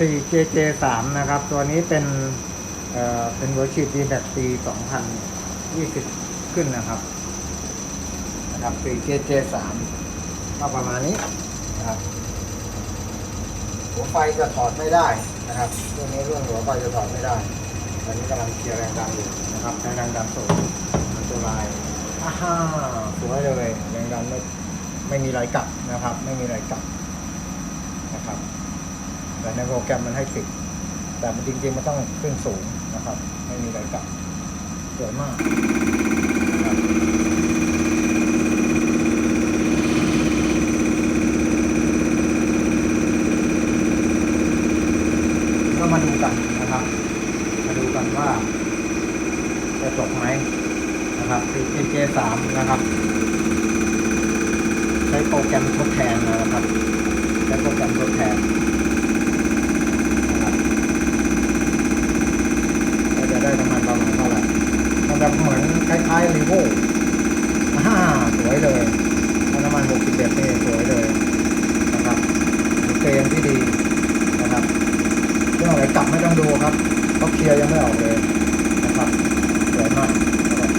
4JJ 3 นะครับ ตัวนี้เป็นเอ่อเป็นเวอร์ชันดีแบบปี2020 ขึ้นนะครับนะครับ 4JJ 3 ก็ประมาณนี้นะครับหัวไฟจะถอดไม่ได้นะครับเรื่องนี้เรื่องหัวไฟจะถอดไม่ได้ตอนนี้กำลังเคลียร์แรงดันอยู่นะครับแรงดันดันสูงมันตัวลายอ่าฮ่าสวยเลยแรงดันไม่ไม่มีรอยกลับนะครับ ไม่มีรอยกลับนะครับ ในโปรแกรมมันให้สิบแต่มันจริงๆมันต้องขึ้นสูงนะครับ ไม่มีรอยกลับสวยมากนะครับก็มาดูกันนะครับ มาดูกันว่า จะจบไหมนะครับ CJ 3 นะครับ ใช้โปรแกรมทดแทนนะครับ ใช้โปรแกรมทดแทนนะครับก็จะได้น้ำมันประมาณเท่าไหร่มันจะเหมือน คล้ายๆรีโวอ่าสวยเลยน้ำมัน61นี่สวยเลยนะครับเกณฑ์ที่ดีนะครับเรื่องอะไรกลับไม่ต้องดูครับเขาเคลียร์ยังไม่ออกเลยนะครับสวยมากนะครับ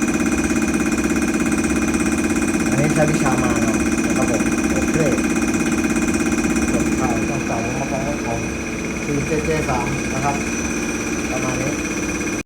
อันนี้ใช้วิชามาเนาะนะครับผมโอเคส่วนข่าวต้องเก่ามาฟ้องของคือเจเจสามนะครับ ประมาณนี้